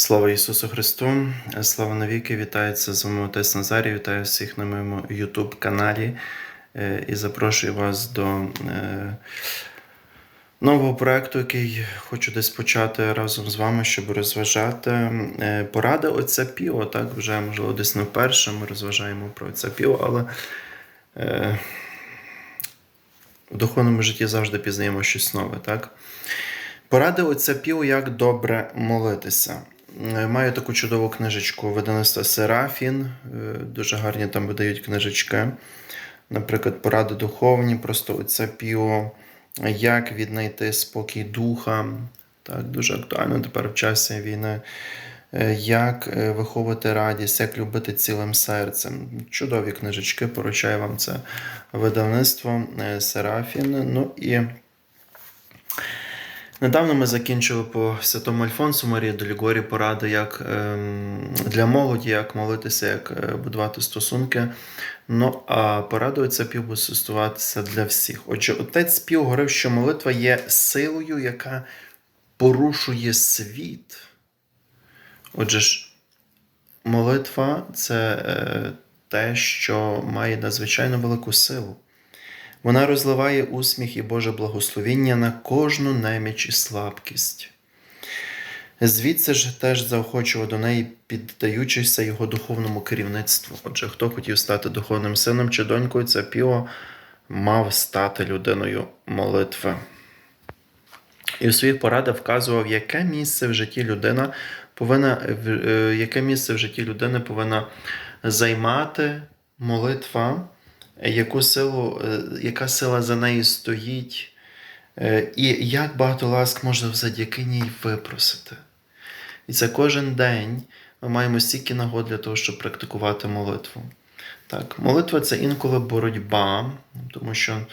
Слава Ісусу Христу, слава навіки, вітається з вами Отець Назарій, вітаю всіх на моєму YouTube каналі е, і запрошую вас до е, нового проекту, який хочу десь почати разом з вами, щоб розважати е, поради Отця Піо. Так, вже можливо десь не вперше ми розважаємо про Отця Піо, але в духовному житті завжди пізнаємо щось нове. Так? Поради отця Піо, як добре молитися. Е, Маю таку чудову книжечку видавництва Серафін. Е, Дуже гарні там видають книжечки. Наприклад, поради духовні, просто отця Піо, як віднайти спокій духа. Так, дуже актуально тепер в часі війни. Е, Як виховувати радість, як любити цілим серцем. Чудові книжечки, поручаю вам це видавництво Серафін. Ну і Недавно ми закінчили по Святому Альфонсу Марії Долігорі поради, як ем, для молоді, як молитися, як е, будувати стосунки. Ну а поради це пів стосуватися для всіх. Отже, отець Пів говорив, що молитва є силою, яка порушує світ. Отже ж, молитва це е, те, що має надзвичайно велику силу. Вона розливає усміх і Боже благословіння на кожну неміч і слабкість. Звідси ж теж заохочував до неї, піддаючися його духовному керівництву. Отже, хто хотів стати духовним сином чи донькою, це Піо мав стати людиною молитви. І в своїх порадах вказував, яке місце в житті людина повинна, е, яке місце в житті людини повинна займати молитва, яку силу, е, яка сила за нею стоїть, е, і як багато ласк можна завдяки ній випросити. І це кожен день ми маємо стільки нагод для того, щоб практикувати молитву. Так, молитва це інколи боротьба, тому що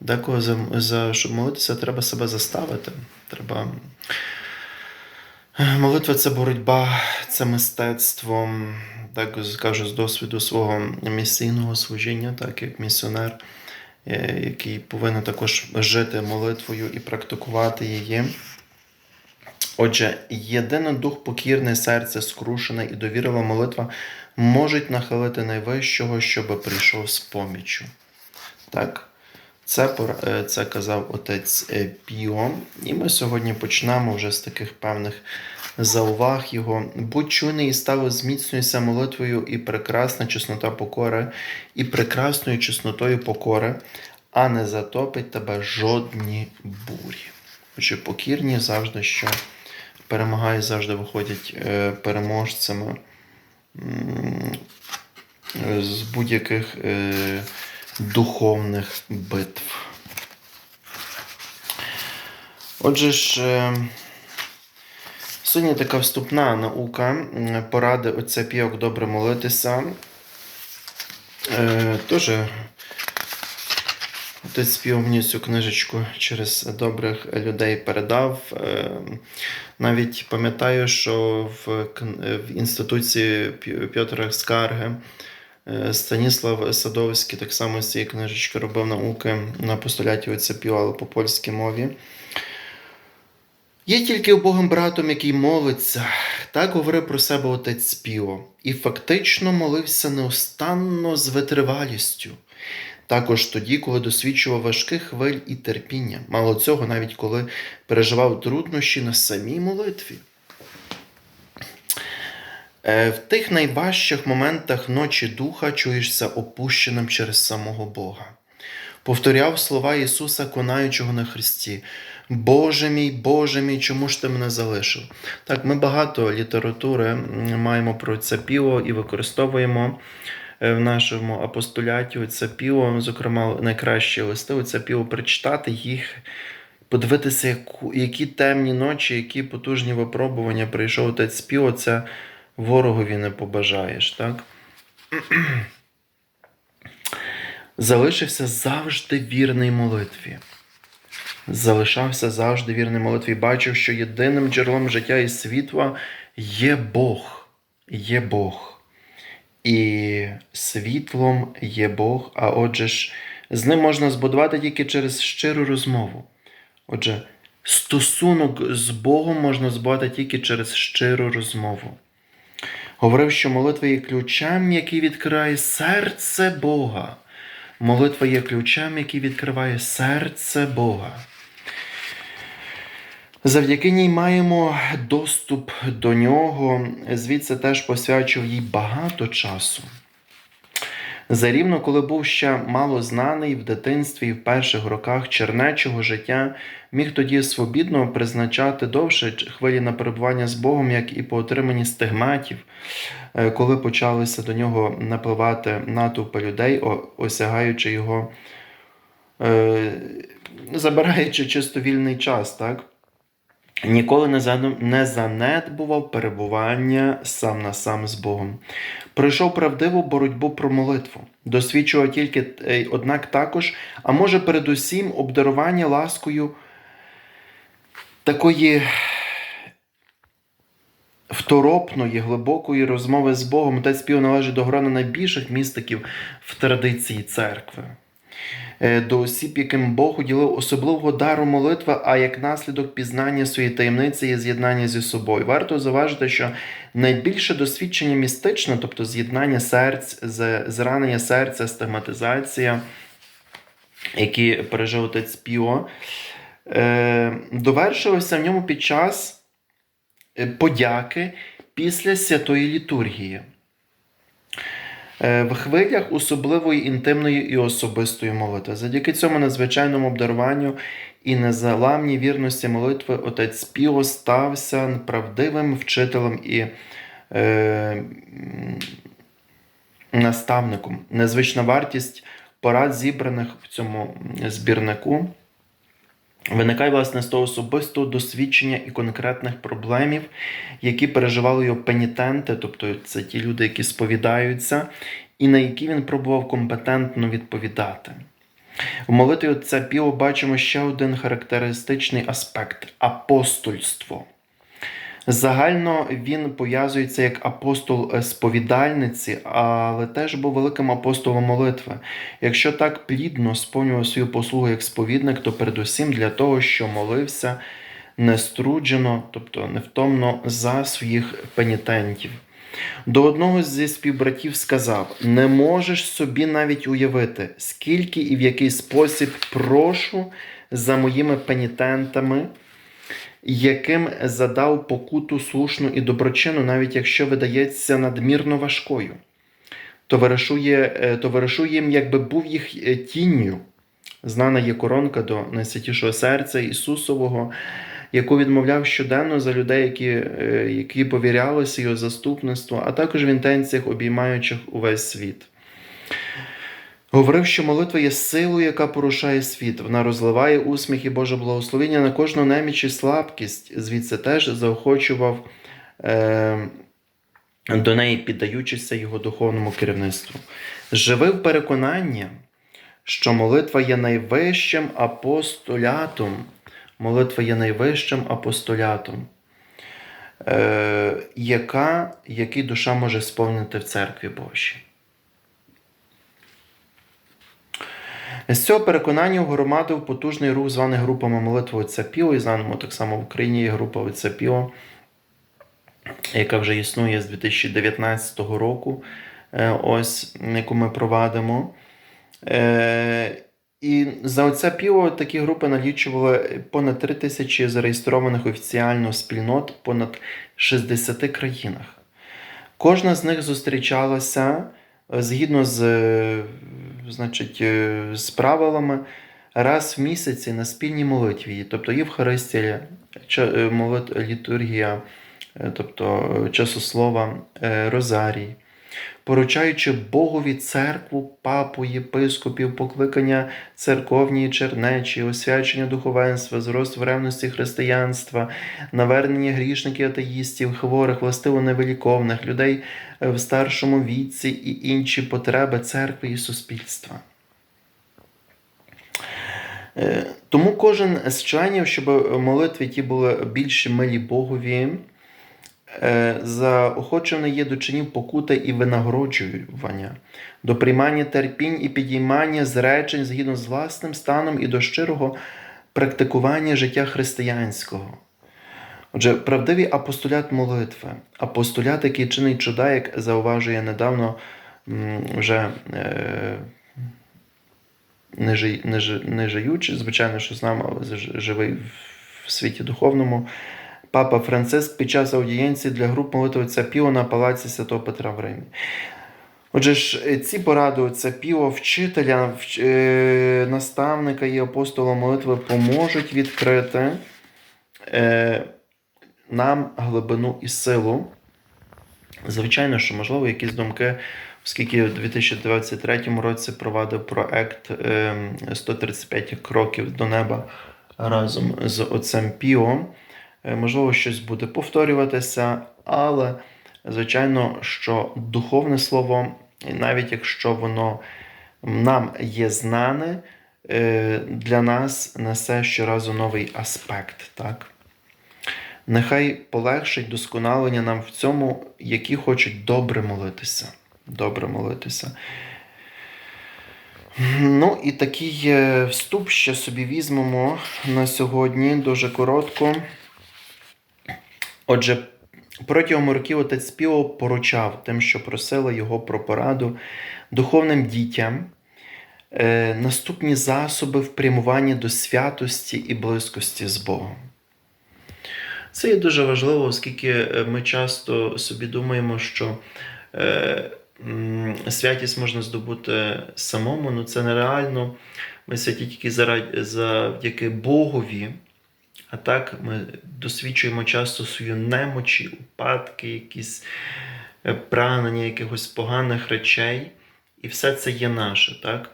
деколи за, за, щоб молитися, треба себе заставити. Треба... Молитва це боротьба, це мистецтво, так кажу з досвіду свого місійного служіння, так як місіонер, е, який повинен також жити молитвою і практикувати її. Отже, єдиний дух покірне, серце скрушене і довірлива молитва можуть нахилити найвищого, щоб прийшов з поміччю. Так, це, е, це казав отець е, Піо. І ми сьогодні почнемо вже з таких певних зауваг його. Будь чуйний і стало зміцнюйся молитвою і прекрасна чеснота покори, і прекрасною чеснотою покори, а не затопить тебе жодні бурі. Отже, покірні завжди що перемагають, завжди виходять е, переможцями е, з будь-яких е, духовних битв. Отже ж, е, сьогодні така вступна наука, поради отця Піок добре молитися. Е, Тоже Отець Піо мені цю книжечку через добрих людей передав. Е, Навіть пам'ятаю, що в, інституції Пьотра Скарги Станіслав Садовський так само з цієї книжечки робив науки на апостоляті отця Піо, по польській мові. Є тільки убогим братом, який молиться. Так говорив про себе отець Піо, і фактично молився неустанно з витривалістю. Також тоді, коли досвідчував важких хвиль і терпіння, мало цього, навіть коли переживав труднощі на самій молитві. Е, В тих найважчих моментах ночі духа чуєшся опущеним через самого Бога. Повторяв слова Ісуса, конаючого на Христі. Боже мій, Боже мій, чому ж ти мене залишив? Так, ми багато літератури маємо про це піво і використовуємо е, в нашому апостоляті. Це піво, зокрема, найкращі листи, це піво прочитати їх, подивитися, які темні ночі, які потужні випробування прийшов отець піво, це ворогові не побажаєш. так? Залишився завжди вірний молитві. Залишався завжди вірний молитві. Бачив, що єдиним джерелом життя і світла є Бог. Є Бог. І світлом є Бог, а отже ж, з ним можна збудувати тільки через щиру розмову. Отже, Стосунок з Богом можна збудувати тільки через щиру розмову. Говорив, що молитва є ключем, який відкриває серце Бога. Молитва є ключем, який відкриває серце Бога. Завдяки ній маємо доступ до нього, звідси теж посвячив їй багато часу. Зарівно, коли був ще мало знаний в дитинстві і в перших роках чернечого життя, міг тоді свобідно призначати довше хвилі на перебування з Богом, як і по отриманні стигматів, е, коли почалися до нього напливати натовпи людей, осягаючи його, е, забираючи чисто вільний час, так? Ніколи не занедбував перебування сам на сам з Богом. Пройшов правдиву боротьбу про молитву, досвідчував тільки, е, однак також, а може передусім обдарування ласкою такої второпної, глибокої розмови з Богом. Отець Піо належить до грона найбільших містиків в традиції церкви. Е, До осіб, яким Бог уділив особливого дару молитви, а як наслідок пізнання своєї таємниці і з'єднання зі собою. Варто зауважити, що найбільше досвідчення містичне, тобто з'єднання серць, зранення серця, стигматизація, які пережив отець Піо, е, довершилося в ньому під час е, подяки після святої літургії. Е, В хвилях особливої інтимної і особистої молитви. Завдяки цьому надзвичайному обдаруванню і незаламній вірності молитви отець Піо стався правдивим вчителем і е, наставником. Незвична вартість порад, зібраних в цьому збірнику, виникає власне з того особистого досвідчення і конкретних проблемів, які переживали його пенітенти, тобто це ті люди, які сповідаються, і на які він пробував компетентно відповідати. В молитві отця Піо бачимо ще один характеристичний аспект апостольство. Загально він пов'язується як апостол е, сповідальниці, але теж був великим апостолом молитви. Якщо так плідно сповнював свою послугу як сповідник, то передусім для того, що молився неструджено, тобто невтомно за своїх пенітентів. До одного зі співбратів сказав: Не можеш собі навіть уявити, скільки і в який спосіб прошу за моїми пенітентами, яким задав покуту слушну і доброчинну, навіть якщо видається надмірно важкою. Товаришує, е, товаришує їм, якби був їх е, тінню. Знана є коронка до найсвятішого серця Ісусового, яку відмовляв щоденно за людей, які, е, які повірялися його заступництву, а також в інтенціях, обіймаючих увесь світ. Говорив, що молитва є силою, яка порушає світ. Вона розливає усміх і Боже благословення на кожну неміч і слабкість. Звідси теж заохочував е, до неї, піддаючися його духовному керівництву. Живив переконання, що молитва є найвищим апостолятом. Молитва є найвищим апостолятом, е, яка, який душа може сповнити в церкві Божій. З цього переконання громадив потужний рух, званий групами молитви Отця Піо, і знаному так само в Україні є група Отця Піо, яка вже існує з 2019 року, е, ось, яку ми провадимо. Е, І за Отця Піо такі групи налічували понад 3 тисячі зареєстрованих офіціально спільнот в понад 60 країнах. Кожна з них зустрічалася е, згідно з, значить, е, з правилами раз в місяці на спільній молитві, тобто Євхаристія, е, літургія, е, тобто часослова, Розарій, поручаючи Богові церкву, папу, єпископів, покликання церковні, чернечі, освячення духовенства, зрост в ревності християнства, навернення грішників, атеїстів, хворих, властиво невиліковних, людей е, в старшому віці і інші потреби церкви і суспільства. Е, Тому кожен з членів, щоб молитви ті були більш милі Богові, е, заохочений є до чинів покути і винагороджування, до приймання терпінь і підіймання зречень згідно з власним станом і до щирого практикування життя християнського. Отже, правдивий апостолят молитви, апостолят, який чинить чуда, як зауважує недавно вже е, не, жи, не, жи, не жиючи, звичайно, що з нами, живий в світі духовному. Папа Франциск під час аудієнції для груп молитви отця Піо на палаці Святого Петра в Римі. Отже ж, е, ці поради отця Піо, вчителя, вч- е, наставника і апостола молитви поможуть відкрити е, нам глибину і силу. Звичайно, що можливо якісь думки, оскільки в 2023 році провадив проект е, 135 кроків до неба разом з отцем Піо. Е, Можливо, щось буде повторюватися, але звичайно, що духовне слово, навіть якщо воно нам є знане, е, для нас несе щоразу новий аспект. Так? Нехай полегшить досконалення нам в цьому, які хочуть добре молитися. Добре молитися. Ну і такий е, вступ ще собі візьмемо на сьогодні дуже коротко. Отже, протягом років отець Піо поручав тим, що просили його про пораду духовним дітям, е, наступні засоби в прямуванні до святості і близькості з Богом. Це є дуже важливо, оскільки е, ми часто собі думаємо, що е, святість можна здобути самому, ну це нереально. Ми святі тільки завдяки Богові. А так ми досвідчуємо часто свою немочі, упадки, якісь е, прагнення якихось поганих речей. І все це є наше, так?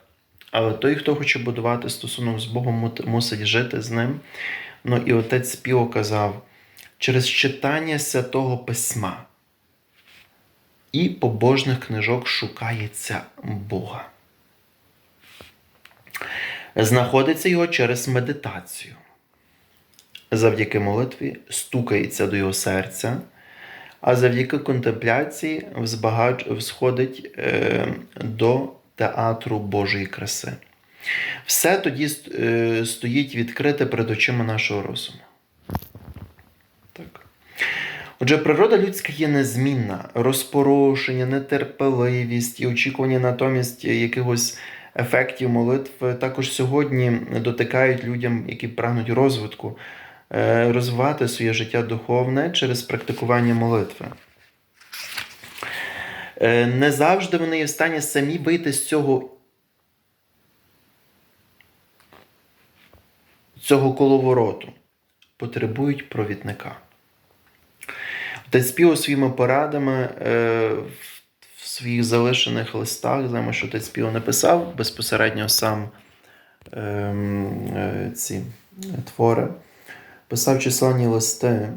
Але той, хто хоче будувати стосунок з Богом, мусить жити з ним. Ну і отець Піо казав, через читання святого письма і побожних книжок шукається Бога. Знаходиться його через медитацію. Завдяки молитві стукається до його серця, а завдяки контемпляції взбагач... всходить е, до театру Божої краси. Все тоді е, стоїть відкрите перед очима нашого розуму. Так. Отже, природа людська є незмінна, розпорошення, нетерпеливість і очікування натомість якихось ефектів молитв також сьогодні дотикають людям, які прагнуть розвитку, розвивати своє життя духовне через практикування молитви. Е, Не завжди вони є в стані самі вийти з цього, цього коловороту, потребують провідника. Отець Піо своїми порадами е, в- своїх залишених листах, знаємо, що отець Піо написав безпосередньо сам ем, е, ці твори, писав численні листи.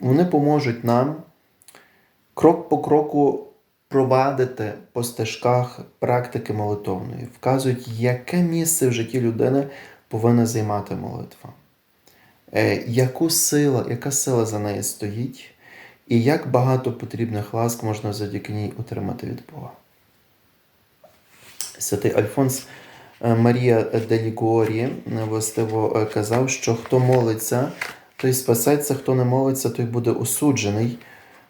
Вони поможуть нам крок по кроку провадити по стежках практики молитовної, вказують, яке місце в житті людини повинна займати молитва. Е, яку сила, яка сила за нею стоїть, і як багато потрібних ласк можна завдяки ній отримати від Бога. Святий Альфонс Марія де е, властиво е, казав, що хто молиться, той спасеться, хто не молиться, той буде осуджений.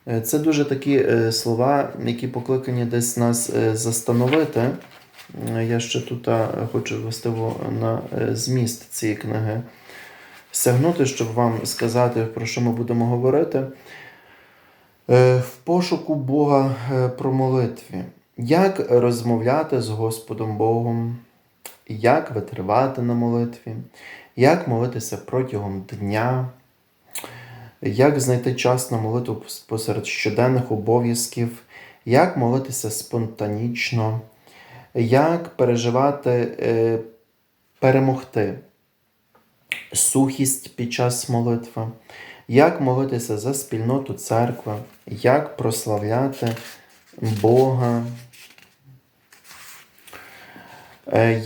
Е, Це дуже такі е, слова, які покликані десь нас е, застановити. Е, Я ще тут е, хочу властиво на е, зміст цієї книги сягнути, щоб вам сказати, про що ми будемо говорити. Е, В пошуку Бога е, про молитві. Як розмовляти з Господом Богом, як витривати на молитві, як молитися протягом дня, як знайти час на молитву посеред щоденних обов'язків, як молитися спонтанічно, як переживати, е, перемогти сухість під час молитви, як молитися за спільноту церкви, як прославляти Бога,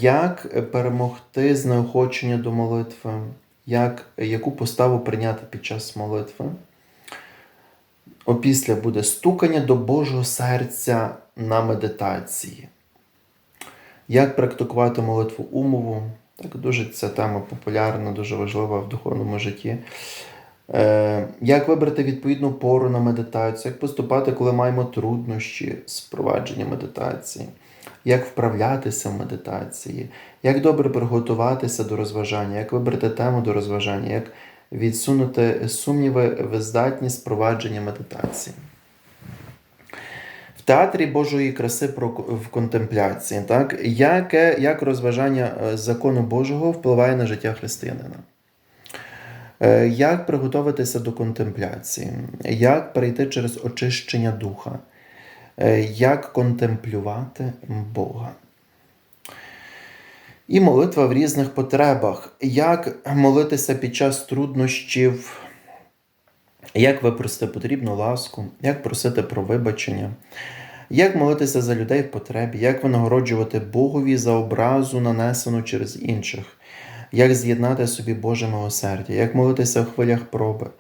як перемогти знеохочення до молитви, як, яку поставу прийняти під час молитви. Опісля буде стукання до Божого серця на медитації. Як практикувати молитву умову, Так, дуже ця тема популярна, дуже важлива в духовному житті. Е, як вибрати відповідну пору на медитацію, як поступати, коли маємо труднощі з впровадження медитації, як вправлятися в медитації, як добре приготуватися до розважання, як вибрати тему до розважання, як відсунути сумніви в здатність впровадження медитації. В театрі Божої краси в контемпляції, так? Яке, як розважання е, закону Божого впливає на життя християнина? Е, Як приготуватися до контемпляції? Як перейти через очищення духа? Е, Як контемплювати Бога? І молитва в різних потребах. Як молитися під час труднощів? Як випросити потрібну ласку, як просити про вибачення, як молитися за людей в потребі, як винагороджувати Богові за образу, нанесену через інших, як з'єднати собі Боже милосердя, як молитися в хвилях проби,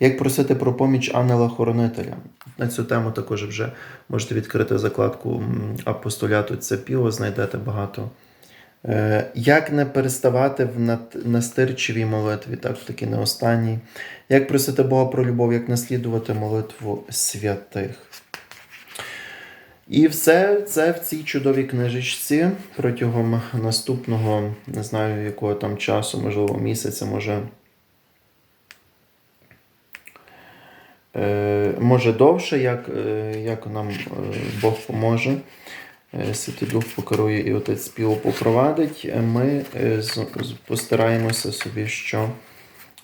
як просити про поміч ангела-хоронителя. На цю тему також вже можете відкрити закладку апостоляту Цепіо, знайдете багато. Е, Як не переставати в настирчивій молитві, так таки не останній. Як просити Бога про любов, як наслідувати молитву святих. І все це в цій чудовій книжечці протягом наступного, не знаю якого там часу, можливо, місяця, може. Може довше, як, е, як нам е, Бог поможе. Е, Святий Дух покерує і Отець співу попровадить. Е, Ми е, постараємося собі, що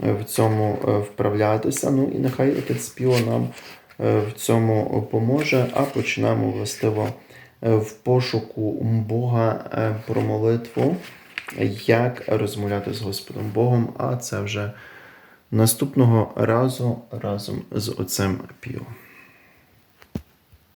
е, в цьому е, вправлятися. Ну і нехай Отець співу нам е, в цьому поможе, а почнемо властиво е, в пошуку Бога е, про молитву, як розмовляти з Господом Богом, а це вже наступного разу разом з Отцем Піо.